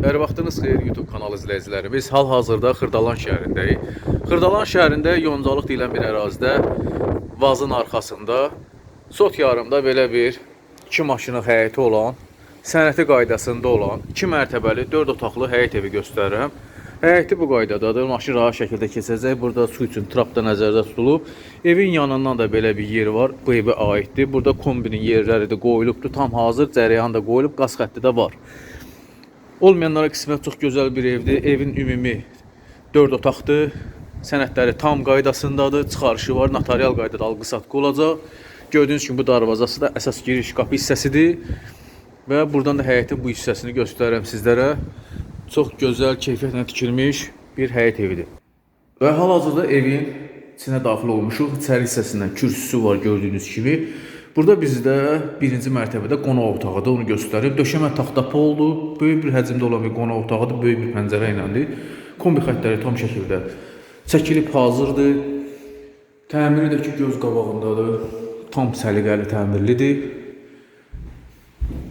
Hər vaxtınız xeyir YouTube kanalı izləyicilərimiz. Hal-hazırda Xırdalan şəhərindəyik. Xırdalan şəhərində Yoncalıq deyilən bir ərazidə vazın arxasında sot yarımda belə bir iki maşını həyəti olan, sənəti qaydasında olan, 2 mərtəbəli, 4 otaqlı həyət evi göstərirəm. Həyəti bu qaydadadır. Maşın rahat şəkildə keçəcək. Burada su üçün trap da nəzərdə tutulub. Evin yanından da belə bir yer var. Bu evə aiddir. Burada kombinin yerləri də qoyulubdur. Tam hazır cərəyan da qoyulub. Qaz xətti də var. Olmayanlara qismət çox gözəl bir evdir. Evin ümumi 4 otaqdır. Sənədləri tam qaydasındadır. Çıxarışı var. Notarial qaydada alqı-satqı olacaq. Gördüyünüz kimi bu darvazası da əsas giriş qapı hissəsidir. Və buradan da həyətin bu hissəsini göstərirəm sizlərə. Çox gözəl, keyfiyyətlə tikilmiş bir həyət evidir. Və hal-hazırda evin içinə daxil olmuşuq. İçəri hissəsindən kürsüsü var gördüyünüz kimi. Burada bizdə birinci mərtəbədə qonaq otağıdır, onu göstərib. Döşəmə taxta poldu. Böyük bir həcmdə olan bir qonaq otağıdır, böyük bir pəncərə iləndir. Kombi xəttləri tam şəkildə çəkilib hazırdır. Təmiri də ki göz qabağındadır. Tam səliqəli təmirlidir.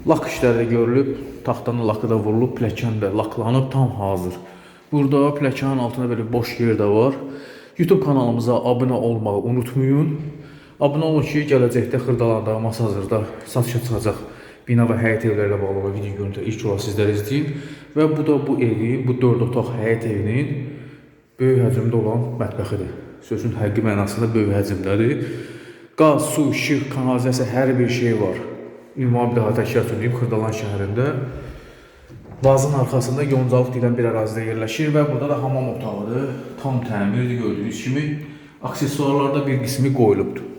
Lak işləri də görülüb, taxtanın lakı da vurulub, pilləkən də laklanıb, tam hazır. Burada pilləkənin altında belə boş yer də var. YouTube kanalımıza abunə olmağı unutmayın. Abunə olun ki, gələcəkdə Xırdalanda, Masazırda satışa çıxacaq bina və həyət evlərlə bağlı olan video görüntüləri ilk olaraq sizlər izləyin. Və bu da bu evi, bu 4 otaq həyət evinin böyük həcmdə olan mətbəxidir. Sözün həqiqi mənasında böyük həcmdədir. Qaz, su, işıq, kanalizasiya hər bir şey var. Ünvan bir daha təkrar söyləyim, Xırdalan şəhərində. Vazın arxasında Yoncalıq deyilən bir ərazidə yerləşir və burada da hamam otağıdır. Tam təmirdir gördüyünüz kimi. Aksesuarlarda bir qismi qoyulubdur.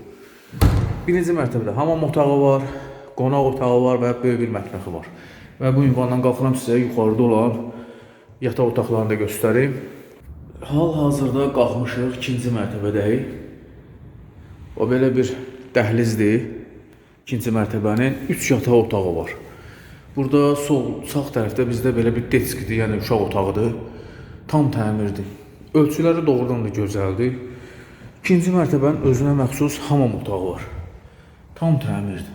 Birinci mərtəbədə hamam otağı var, qonaq otağı var və böyük bir mətbəxi var. Və bu ünvandan qalxıram sizə yuxarıda olan yataq otaqlarını da göstərim. Hal-hazırda qalxmışıq ikinci mərtəbədəyik. O belə bir dəhlizdir. İkinci mərtəbənin 3 yataq otağı var. Burada sol, sağ tərəfdə bizdə belə bir deskidir, yəni uşaq otağıdır. Tam təmirdir. Ölçüləri doğrudan da gözəldir. İkinci mərtəbənin özünə məxsus hamam otağı var. Tam təmirdir.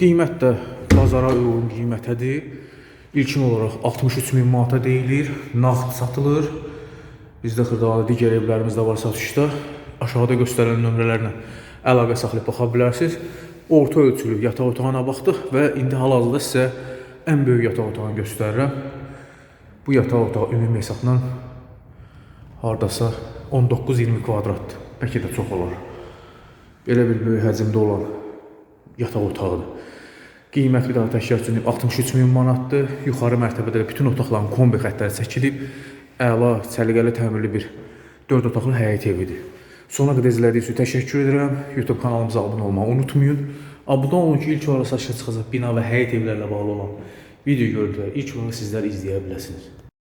Qiymət də bazara uyğun qiymətədir. İlkin olaraq 63 min manata deyilir, nağd satılır. Bizdə xırdalanda digər evlərimiz də var satışda. Aşağıda göstərilən nömrələrlə əlaqə saxlayıb baxa bilərsiniz. Orta ölçülü yataq otağına baxdıq və indi hal-hazırda sizə ən böyük yataq otağını göstərirəm. Bu yataq otağı ümumi hesabla hardasa 19-20 kvadratdır. Bəlkə də çox olar. Belə bir böyük həcmdə olan yataq otağıdır. Qiymət bir daha təkrar üçün 63 min manatdır. Yuxarı mərtəbədə də bütün otaqların kombi xəttləri çəkilib. Əla, səliqəli təmirli bir 4 otaqlı həyət evidir. Sona qədər izlədiyiniz üçün təşəkkür edirəm. YouTube kanalımıza abunə olmağı unutmayın. Abunə olun ki, ilk olaraq satışa çıxacaq bina və həyət evlərlə bağlı olan video görüntüləri ilk olaraq sizlər izləyə biləsiniz.